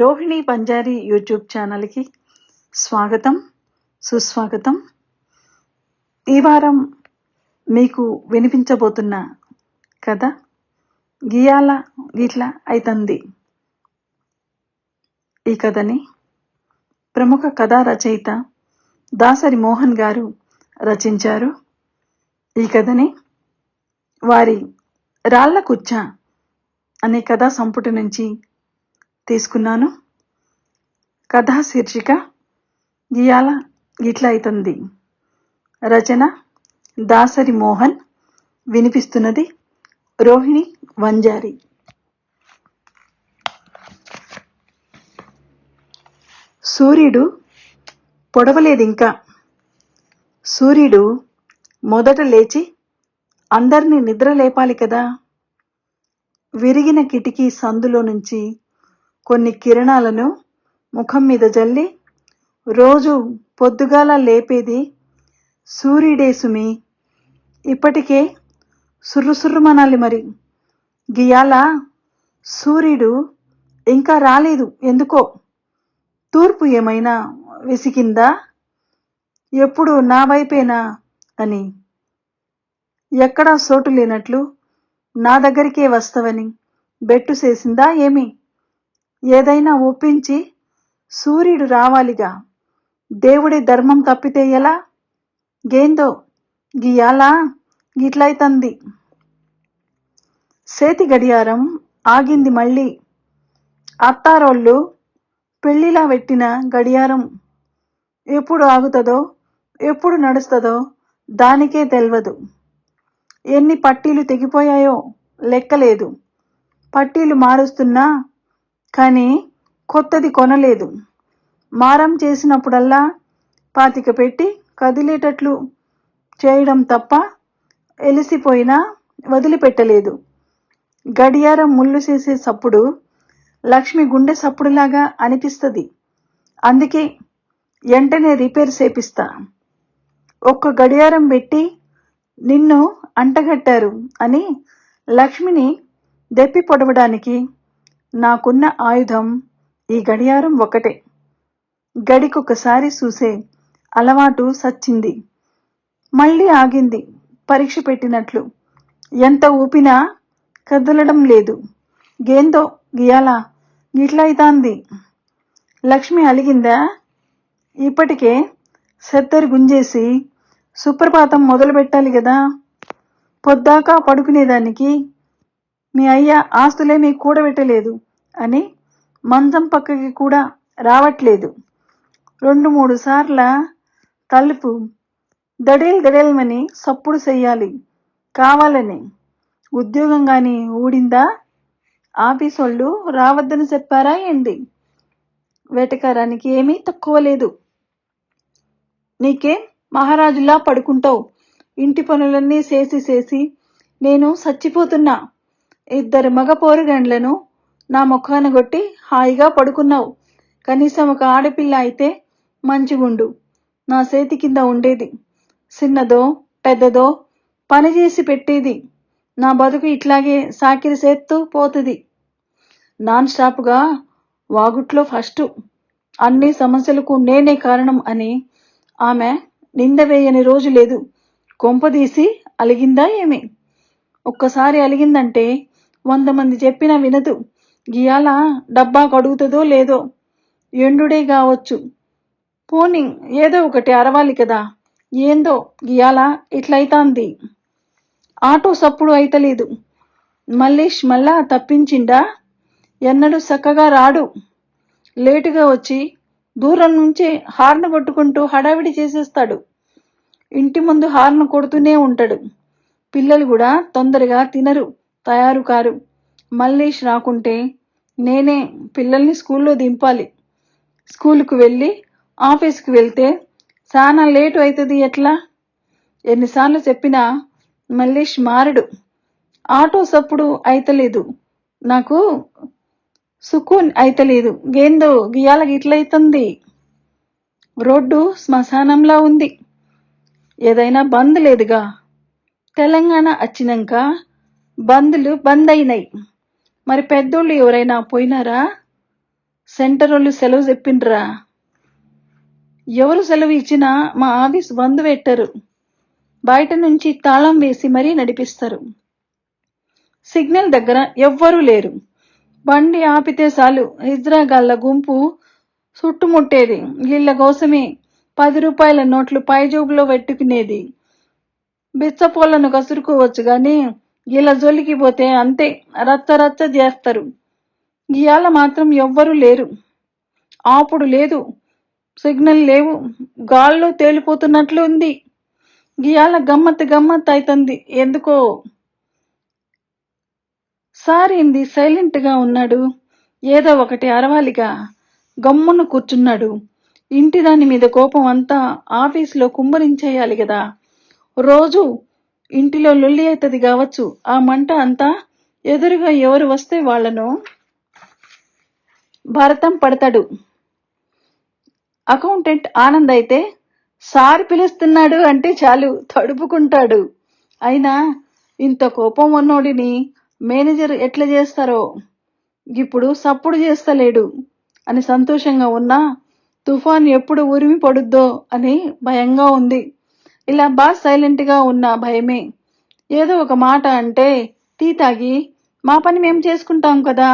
Rohini పంజారీ YouTube ఛానల్కి స్వాగతం సుస్వాగతం. ఈ వారం మీకు వినిపించబోతున్న కథ గియాల గిట్ల అయితంది. ఈ కథని ప్రముఖ కథా రచయిత దాసరి మోహన్ గారు రచించారు. ఈ కథని వారి రాళ్ళ కుచ్చ అనే కథా సంపుటి నుంచి తీసుకున్నాను. కథా శీర్షిక ఇవాళ గిట్ల అవుతుంది రచన దాసరి మోహన్. వినిపిస్తున్నది రోహిణి వంజారి. సూర్యుడు పొడవలేదు ఇంకా సూర్యుడు మొదట లేచి అందరినీ నిద్ర లేపాలి కదా. విరిగిన కిటికీ సందులో నుంచి కొన్ని కిరణాలను ముఖం మీద జల్లి రోజు పొద్దుగాల లేపేది సూర్యుడే సుమి ఇప్పటికే సుర్రుసుర్రుమనాలి మరి. గియాల సూర్యుడు ఇంకా రాలేదు. ఎందుకో? తూర్పు ఏమైనా విసికిందా ఎప్పుడు నా వైపేనా? అని. ఎక్కడా సోటు లేనట్లు నా దగ్గరికే వస్తావని. బెట్టు చేసిందా ఏమి? ఏదైనా ఒప్పించి సూర్యుడు రావాలిగా. దేవుడి ధర్మం తప్పితే ఎలా? గేందో గియాలా? గిట్లయితంది సేతి గడియారం ఆగింది మళ్ళీ. అత్తారోళ్ళు పెళ్ళిలా పెట్టిన గడియారం ఎప్పుడు ఆగుతుందో ఎప్పుడు నడుస్తుందో దానికే తెలియదు ఎన్ని పట్టీలు తెగిపోయాయో లెక్కలేదు. పట్టీలు మారుస్తున్నా కానీ కొత్తది కొనలేదు. మారం చేసినప్పుడల్లా పాతిక పెట్టి కదిలేటట్లు చేయడం తప్ప ఎలిసిపోయినా వదిలిపెట్టలేదు. గడియారం ముళ్ళు చేసే సప్పుడు లక్ష్మి గుండె సప్పుడులాగా అనిపిస్తుంది. అందుకే వెంటనే రిపేర్ చేపిస్తా. ఒక్క గడియారం పెట్టి నిన్ను అంటగట్టారు అని లక్ష్మిని దెప్పి పొడవడానికి నాకున్న ఆయుధం ఈ గడియారం ఒకటే గడికొకసారి చూసే అలవాటు సచ్చింది. మళ్ళీ ఆగింది పరీక్ష పెట్టినట్లు. ఎంత ఊపినా కదలడం లేదు. గేందో గియాలా? గిట్లయితాంది లక్ష్మి అలిగిందా? ఇప్పటికే సెత్తరి గుంజేసి సుప్రభాతం మొదలు పెట్టాలి కదా పొద్దాకా పడుకునేదానికి మీ అయ్య ఆస్తులేమీ కూడబెట్టలేదు అని మంచం పక్కకి కూడా రావట్లేదు. రెండు మూడు సార్ల తలుపు దడేల్ దడేల్మని సప్పుడు చెయ్యాలి. కావాలని. ఉద్యోగం కానీ ఊడిందా? ఆఫీసోళ్ళు రావద్దని చెప్పారా ఏంటి వేటకారానికి ఏమీ తక్కువ లేదు. నీకే? మహారాజులా పడుకుంటావు. ఇంటి పనులన్నీ చేసి చేసి నేను చచ్చిపోతున్నా. ఇద్దరు మగ పోరుగండ్లను నా ముఖాన కొట్టి హాయిగా పడుకున్నావు. కనీసం ఒక ఆడపిల్ల అయితే మంచిగుండు. నా చేతి కింద ఉండేది. చిన్నదో పెద్దదో పని చేసి పెట్టేది. నా బతుకు ఇట్లాగే సాకిరి చేత్తూ పోతుంది. నాన్ స్టాప్గా వాగుట్లో ఫస్ట్. అన్ని సమస్యలకు నేనే కారణం అని ఆమె నింద వేయని రోజు లేదు. కొంపదీసి అలిగిందా ఏమి? ఒక్కసారి అలిగిందంటే వంద మంది చెప్పినా వినదు. గియాల డబ్బా కడుగుతుందో లేదో. ఎండుడే కావచ్చు. పోనీ ఏదో ఒకటి అరవాలి కదా. ఏందో గియాల ఇట్లయితాంది ఆటో సప్పుడు అయితలేదు. మల్లేష్ మళ్ళా తప్పించిండా? ఎన్నడూ చక్కగా రాడు. లేటుగా వచ్చి దూరం నుంచే హార్న్ కొట్టుకుంటూ హడావిడి చేసేస్తాడు. ఇంటి ముందు హార్న్ కొడుతూనే ఉంటాడు. పిల్లలు కూడా తొందరగా తినరు. తయారు కారు. మల్లేష్ రాకుంటే నేనే పిల్లల్ని స్కూల్లో దింపాలి. స్కూల్కు వెళ్ళి ఆఫీస్కి వెళ్తే చాలా లేటు అవుతుంది ఎట్లా? ఎన్నిసార్లు చెప్పినా మల్లేష్ మారడు. ఆటో సప్పుడు అయితలేదు. నాకు సుకూన్ అయితలేదు. గేందో గియాల గిట్లయితుంది రోడ్డు శ్మశానంలా ఉంది. ఏదైనా బంద్ లేదుగా. తెలంగాణ వచ్చినాక బంద్లు బంద్ అయినాయి మరి పెద్దోళ్ళు ఎవరైనా పోయినారా? సెంటర్ వాళ్ళు సెలవు చెప్పిండ్రా ఎవరు సెలవు ఇచ్చినా మా ఆఫీస్ బంద్ పెట్టరు. బయట నుంచి తాళం వేసి మరీ నడిపిస్తారు. సిగ్నల్ దగ్గర ఎవ్వరూ లేరు. బండి ఆపితే చాలు. హిజ్రాగాళ్ళ గుంపు చుట్టుముట్టేది. వీళ్ళ కోసమే పది రూపాయల నోట్లు పైజోబులో పెట్టుకునేది. బిచ్చపోలను కసురుకోవచ్చు కానీ ఇలా జోలికి పోతే అంతే రచ్చ రచ్చ చేస్తారు. ఇవాళ మాత్రం ఎవ్వరూ లేరు. ఆపుడు లేదు సిగ్నల్ లేవు గాల్లో తేలిపోతున్నట్లు ఉంది. ఇవాళ గమ్మత్ గమ్మత్ అవుతుంది ఎందుకో? సారింది సైలెంట్గా ఉన్నాడు ఏదో ఒకటి అరవాలిగా గమ్మున కూర్చున్నాడు. ఇంటి దాని మీద కోపం అంతా ఆఫీస్లో కుమ్మరించేయాలి కదా రోజు ఇంటిలో లొల్లి అవుతుంది కావచ్చు. ఆ మంట అంతా ఎదురుగా ఎవరు వస్తే వాళ్ళను భరతం పడతాడు. అకౌంటెంట్ ఆనంద్ అయితే సార్ పిలుస్తున్నాడు అంటే చాలు తడుపుకుంటాడు. అయినా ఇంత కోపం ఉన్నోడిని మేనేజర్ ఎట్లా చేస్తారో? ఇప్పుడు సప్పుడు చేస్తలేడు అని సంతోషంగా ఉన్నా తుఫాన్ ఎప్పుడు ఉరిమి పడుద్దో అని భయంగా ఉంది. ఇలా బాస్ సైలెంట్గా ఉన్న భయమే. ఏదో ఒక మాట అంటే టీ తాగి మా పని మేము చేసుకుంటాం కదా.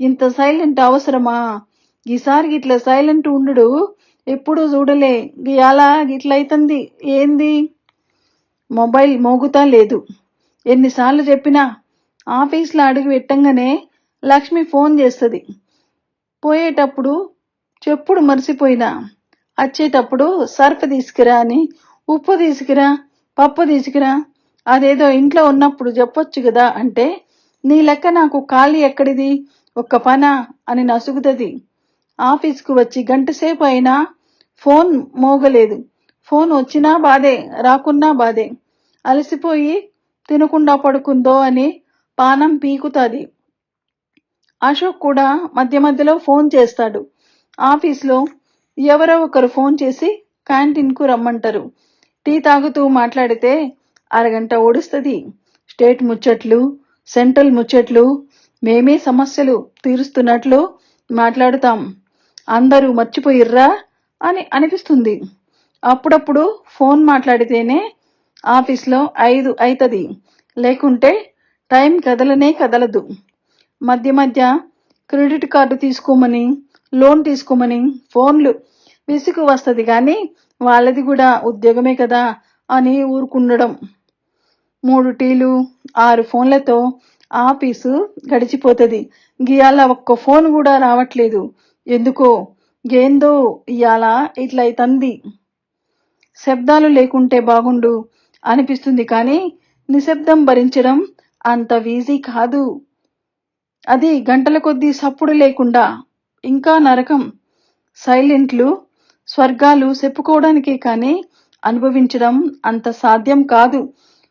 ఇంత సైలెంట్ అవసరమా? ఈసారి ఇట్లా సైలెంట్ ఉండు ఎప్పుడూ చూడలే. ఇట్లా అవుతుంది ఏంది? మొబైల్ మోగుతా లేదు. ఎన్నిసార్లు చెప్పినా ఆఫీస్లో అడుగు పెట్టంగానే లక్ష్మి ఫోన్ చేస్తుంది. పోయేటప్పుడు చెప్పుడు మరిసిపోయినా వచ్చేటప్పుడు సర్ఫ్ తీసుకురా అని ఉప్పు తీసుకురా పప్పు తీసుకురా. అదేదో ఇంట్లో ఉన్నప్పుడు చెప్పొచ్చు కదా అంటే నీ లెక్క నాకు ఖాళీ ఎక్కడిది? ఒక్క పనా? అని నసుగుతుంది. ఆఫీస్కు వచ్చి గంటసేపు అయినా ఫోన్ మోగలేదు. ఫోన్ వచ్చినా బాధే రాకున్నా బాధే. అలసిపోయి తినకుండా పడుకుందో అని పానం పీకుతుంది. అశోక్ కూడా మధ్య మధ్యలో ఫోన్ చేస్తాడు. ఆఫీస్లో ఎవరో ఒకరు ఫోన్ చేసి క్యాంటీన్కు రమ్మంటారు. టీ తాగుతూ మాట్లాడితే అరగంట ఓడుస్తుంది. స్టేట్ ముచ్చట్లు సెంట్రల్ ముచ్చట్లు మేమే సమస్యలు తీరుస్తున్నట్లు మాట్లాడుతాం. అందరూ మర్చిపోయిర్రా అని అనిపిస్తుంది. అప్పుడప్పుడు ఫోన్ మాట్లాడితేనే ఆఫీస్లో ఐదు అవుతుంది లేకుంటే టైం కదలనే కదలదు. మధ్య మధ్య క్రెడిట్ కార్డు తీసుకోమని లోన్ తీసుకోమని ఫోన్లు విసుగు వస్తుంది కానీ వాళ్ళది కూడా ఉద్యోగమే కదా అని ఊరుకుండడం. మూడు టీలు ఆరు ఫోన్లతో ఆఫీసు గడిచిపోతుంది. గీయాల ఒక్క ఫోన్ కూడా రావట్లేదు. ఎందుకో? ఏందో ఇయాల ఇట్లయితంది శబ్దాలు లేకుంటే బాగుండు అనిపిస్తుంది కానీ నిశ్శబ్దం భరించడం అంత ఈజీ కాదు. అది గంటల కొద్దీ సప్పుడు లేకుండా ఇంకా నరకం. సైలెంట్లు స్వర్గాలు చెప్పుకోవడానికే కానీ అనుభవించడం అంత సాధ్యం కాదు.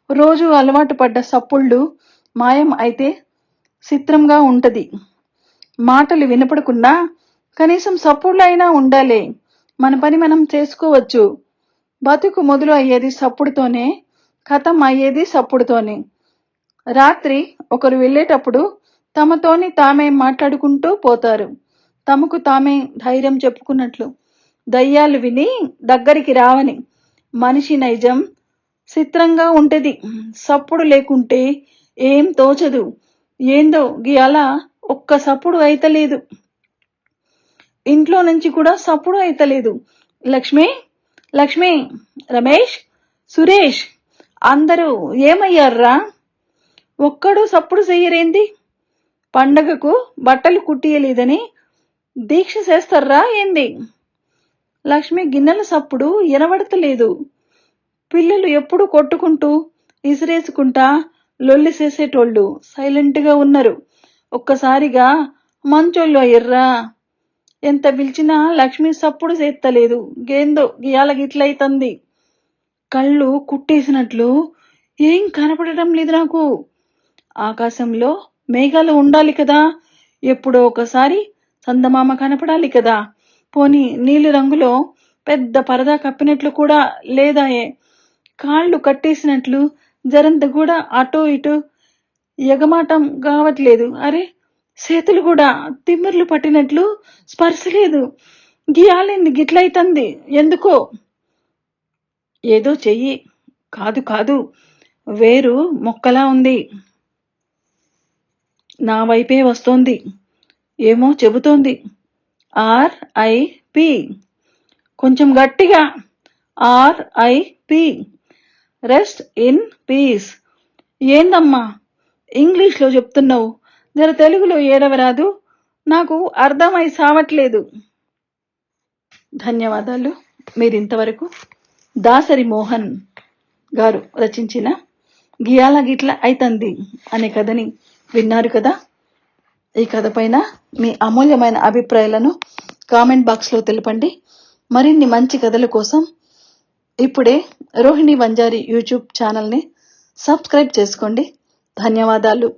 రోజు అలవాటు పడ్డ సప్పుళ్ళు మాయం అయితే చిత్రంగా ఉంటది. మాటలు వినపడకుండా కనీసం సప్పుళ్ళైనా ఉండాలి. మన పని మనం చేసుకోవచ్చు. బతుకు మొదలు అయ్యేది సప్పుడుతోనే కథం అయ్యేది సప్పుడుతోనే. రాత్రి ఒకరు వెళ్ళేటప్పుడు తమతోని తామే మాట్లాడుకుంటూ పోతారు. తమకు తామే ధైర్యం చెప్పుకున్నట్లు. దయ్యాలు విని దగ్గరికి రావని. మనిషి నైజం చిత్రంగా ఉంటది. సప్పుడు లేకుంటే ఏం తోచదు. ఏందో గీయాల ఒక్క సప్పుడు అయితలేదు. ఇంట్లో నుంచి కూడా సప్పుడు అయితలేదు. లక్ష్మి లక్ష్మి రమేష్ సురేష్ అందరూ ఏమయ్యారా ఒక్కడు సప్పుడు చెయ్యరేంది? పండగకు బట్టలు కుట్టియలేదని దీక్ష చేస్తారా ఏంది? లక్ష్మి గిన్నెల సప్పుడు వినబడతలేదు పిల్లలు ఎప్పుడు కొట్టుకుంటూ ఇసిరేసుకుంటా లొల్లి చేసేటోళ్ళు సైలెంట్గా ఉన్నారు. ఒక్కసారిగా మంచోళ్ళు అయ్యర్రా. ఎంత పిలిచినా లక్ష్మి సప్పుడు చేస్తలేదు గేందో గియాల గిట్లయితంది. కళ్ళు కుట్టేసినట్లు ఏం కనపడటం లేదు నాకు. ఆకాశంలో మేఘాలు ఉండాలి కదా. ఎప్పుడో ఒకసారి చందమామ కనపడాలి కదా. పోని నీలి రంగులో పెద్ద పరదా కప్పినట్లు కూడా లేదాయే. కాళ్ళు కట్టేసినట్లు జరంత కూడా అటో ఇటు ఎగమాటం కావట్లేదు అరే చేతులు కూడా తిమ్మిర్లు పట్టినట్లు స్పర్శ లేదు గీయాలింది గిట్లయితంది. ఎందుకో? ఏదో చెయ్యి. కాదు కాదు. వేరు మొక్కలా ఉంది. నా వైపే వస్తోంది. ఏమో చెబుతోంది. ఆర్ఐపి కొంచెం గట్టిగా ఆర్ఐపి రెస్ట్ ఇన్ పీస్ ఏందమ్మా? ఇంగ్లీష్లో చెప్తున్నావు. జర తెలుగులో ఏడవరాదు నాకు అర్థమై సావట్లేదు. ధన్యవాదాలు. మీరు ఇంతవరకు దాసరి మోహన్ గారు రచించిన గియాల గిట్ల అయితంది అనే కథని విన్నారు కదా? ఈ కథ పైన మీ అమూల్యమైన అభిప్రాయాలను కామెంట్ బాక్స్లో తెలపండి. మరిన్ని మంచి కథల కోసం ఇప్పుడే రోహిణి వంజారి యూట్యూబ్ ఛానల్ని సబ్స్క్రైబ్ చేసుకోండి. ధన్యవాదాలు.